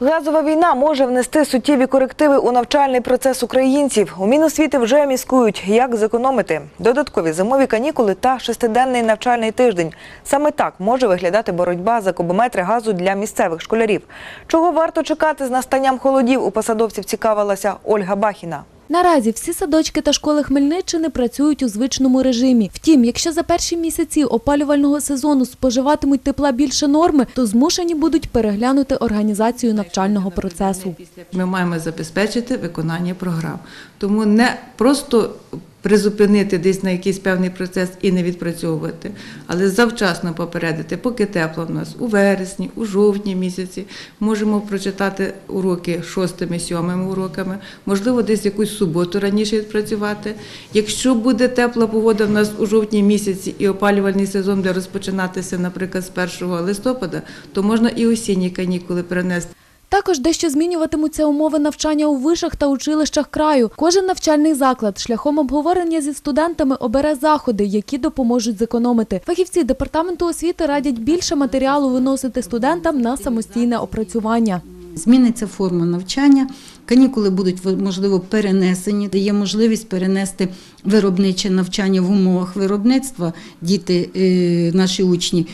Газова війна може внести суттєві корективи у навчальний процес українців. У Міносвіти вже міскують, як зекономити. Додаткові зимові канікули та шестиденний навчальний тиждень. Саме так може виглядати боротьба за кубометри газу для місцевих школярів. Чого варто чекати з настанням холодів у посадовців цікавилася Ольга Бахіна. Наразі всі садочки та школи Хмельниччини працюють у звичному режимі. Втім, якщо за перші місяці опалювального сезону споживатимуть тепла більше норми, то змушені будуть переглянути організацію навчального процесу. Ми маємо забезпечити виконання програм. Тому не просто призупинити десь на якийсь певний процес і не відпрацьовувати, але завчасно попередити, поки тепло в нас у вересні, у жовтні місяці. Можемо прочитати уроки шостими, сьомими уроками, можливо, десь якусь суботу раніше відпрацювати. Якщо буде тепла погода в нас у жовтні місяці і опалювальний сезон буде розпочинатися, наприклад, з 1 листопада, то можна і осінні канікули перенести. Також дещо змінюватимуться умови навчання у вишах та училищах краю. Кожен навчальний заклад шляхом обговорення зі студентами обере заходи, які допоможуть зекономити. Фахівці департаменту освіти радять більше матеріалу виносити студентам на самостійне опрацювання. Зміниться форма навчання, канікули будуть можливо перенесені, дає можливість перенести виробниче навчання в умовах виробництва. Діти, е, наші учні,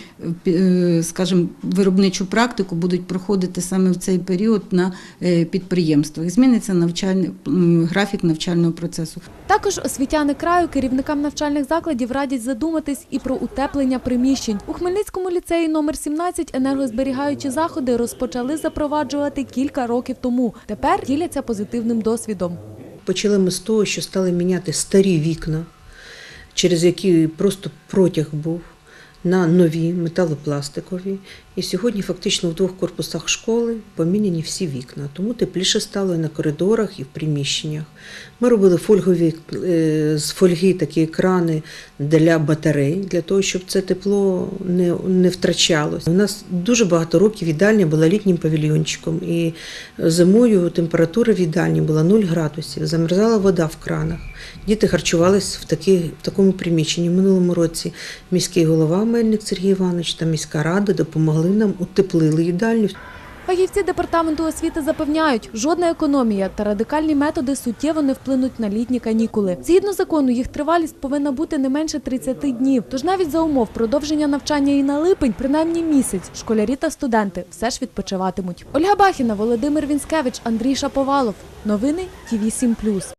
е, скажімо, виробничу практику будуть проходити саме в цей період на е, підприємствах. Зміниться навчальний графік навчального процесу. Також освітяни краю керівникам навчальних закладів радять задуматись і про утеплення приміщень. У Хмельницькому ліцеї номер 17 енергозберігаючі заходи розпочали запроваджувати кілька років тому. Тепер діляться позитивним досвідом. Почали ми з того, що стали міняти старі вікна, через які просто протяг був на нові металопластикові. І сьогодні фактично в двох корпусах школи поміняні всі вікна, тому тепліше стало і на коридорах, і в приміщеннях. Ми робили фольгові е, з фольги такі екрани для батарей, для того, щоб це тепло не, не втрачалось. У нас дуже багато років їдальня була літнім павільйончиком, і зимою температура в їдальні була 0 градусів, замерзала вода в кранах. Діти харчувались в, такі, в такому приміщенні. В минулому році міський голова Мельник Сергій Іванович та міська рада допомогли нам утеплили їдальню. Фахівці департаменту освіти запевняють, жодна економія та радикальні методи суттєво не вплинуть на літні канікули. Згідно закону, їх тривалість повинна бути не менше 30 днів. Тож навіть за умов продовження навчання і на липень, принаймні місяць, школярі та студенти все ж відпочиватимуть. Ольга Бахіна, Володимир Вінськевич, Андрій Шаповалов. Новини ТІВІ 7+.